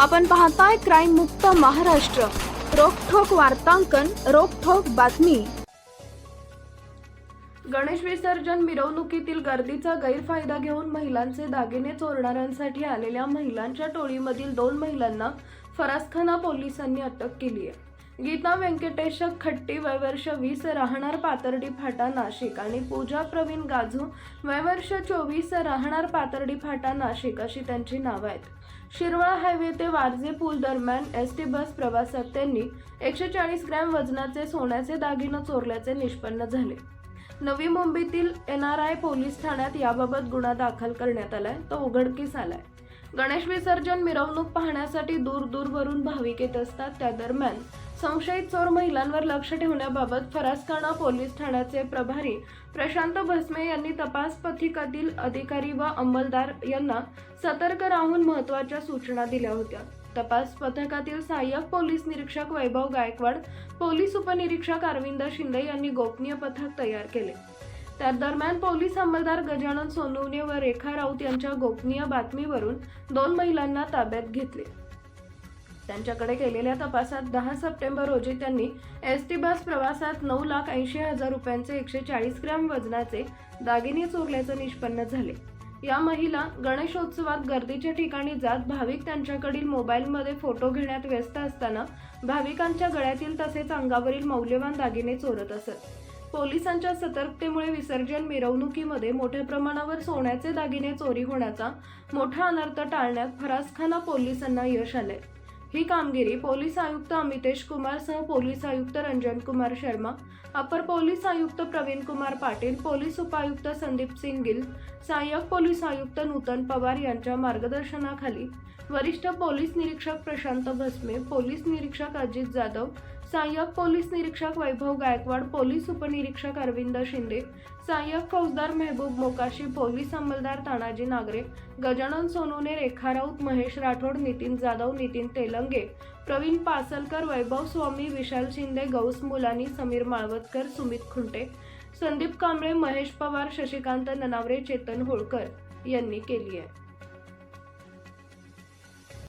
आपण पाहताय क्राईम मुक्त महाराष्ट्र. रोखोक वार्तांकन रोखोक बातमी. गणेश विसर्जन मिरवणुकीतील गर्दीचा गैरफायदा घेऊन महिलांचे दागिने चोरणाऱ्यांसाठी आलेल्या महिलांच्या टोळीमधील दोन महिलांना फरासखाना पोलिसांनी अटक केली आहे गीता व्यंकटेश खट्टी वयवर्ष वीस राहणार पातर्डी फाटा नाशिक आणि पूजा प्रवीण गाजू वयवर्ष चोवीस राहणार पातर्डी फाटा नाशिक अशी त्यांची नावं आहेत. शिरवळा हायवे ते वारजे पूल दरम्यान एस टी बस प्रवासात त्यांनी एकशे चाळीस ग्रॅम वजनाचे सोन्याचे दागिने चोरल्याचे निष्पन्न झाले. नवी मुंबईतील एन आर आय पोलीस ठाण्यात याबाबत गुन्हा दाखल करण्यात आलाय. तो उघडकीस आलाय. गणेश विसर्जन मिरवणूक पाहण्यासाठी दूर दूरवरून भाविक येत असतात त्या दरम्यान. संशयित चोर महिलांवर लक्ष ठेवण्याबाबत फरासखाना पोलीस ठाण्याचे प्रभारी प्रशांत भस्मे यांनी तपास पथकातील अधिकारी व अंमलदार यांना सतर्क राहून महत्त्वाच्या सूचना दिल्या होत्या. तपास पथकातील सहाय्यक पोलीस निरीक्षक वैभव गायकवाड पोलीस उपनिरीक्षक अरविंद शिंदे यांनी गोपनीय पथक तयार केले. त्या दरम्यान पोलीस अंमलदार गजानन सोनवणे व रेखा राऊत यांच्या गोपनीय बातमीवरून दोन महिलांना ताब्यात घेतले. त्यांच्याकडे केलेल्या तपासात दहा सप्टेंबर रोजी त्यांनी एस टी बस प्रवासात नऊ लाख ऐंशी हजार रुपयांचे एकशे चाळीस ग्रॅम वजनाचे दागिने चोरल्याचं निष्पन्न झाले. या महिला गणेशोत्सवात गर्दीच्या ठिकाणी जात भाविक त्यांच्याकडील मोबाईलमध्ये फोटो घेण्यात व्यस्त असताना भाविकांच्या गळ्यातील तसेच अंगावरील मौल्यवान दागिने चोरत असत. पोलिसांच्या सतर्कतेमुळे विसर्जन मिरवणुकीमध्ये मोठ्या प्रमाणावर सोन्याचे दागिने चोरी होण्याचा मोठा अनर्थ टाळण्यात फरासखाना पोलिसांना यश आले. ही कामगिरी पोलीस आयुक्त अमितेश कुमार सह पोलीस आयुक्त रंजन कुमार शर्मा अपर पोलीस आयुक्त प्रवीण कुमार पाटील पोलीस उपायुक्त संदीप सिंग गिल सहाय्यक पोलीस आयुक्त नूतन पवार यांच्या मार्गदर्शनाखाली वरिष्ठ पोलीस निरीक्षक प्रशांत भस्मे पोलीस निरीक्षक अजित जाधव सहाय्यक पोलीस निरीक्षक वैभव गायकवाड पोलीस उपनिरीक्षक अरविंद शिंदे सहाय्यक फौजदार मेहबूब मोकाशी पोलीस अंमलदार तानाजी नागरे गजानन सोनूने रेखा राऊत महेश राठोड नितीन जाधव नितीन तेलंगे प्रवीण पासलकर वैभव स्वामी विशाल शिंदे गौस मुलानी समीर माळवतकर सुमित खुंटे संदीप कांबळे महेश पवार शशिकांत ननावरे चेतन होळकर यांनी केली आहे.